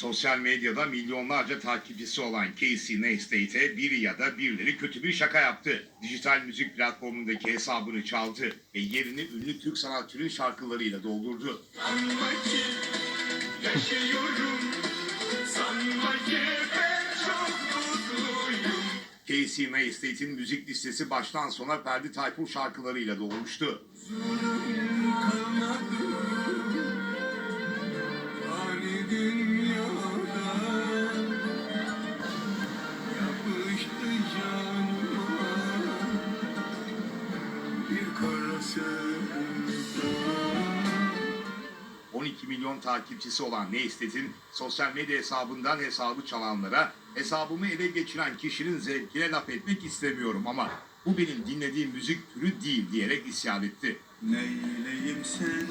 Sosyal medyada milyonlarca takipçisi olan Casey Neistat'e biri ya da birileri kötü bir şaka yaptı. Dijital müzik platformundaki hesabını çaldı ve yerini ünlü Türk sanatçının şarkılarıyla doldurdu. Sanma ki yaşıyorum Sanma ki ben çok mutluyum Casey Neistat'in müzik listesi baştan sona Ferdi Tayfur şarkılarıyla dolmuştu. Zulüm 12 milyon takipçisi olan Neistat'in sosyal medya hesabından hesabı çalanlara hesabımı ele geçiren kişinin zevkine laf etmek istemiyorum ama bu benim dinlediğim müzik türü değil diyerek isyan etti. Neyleyim sen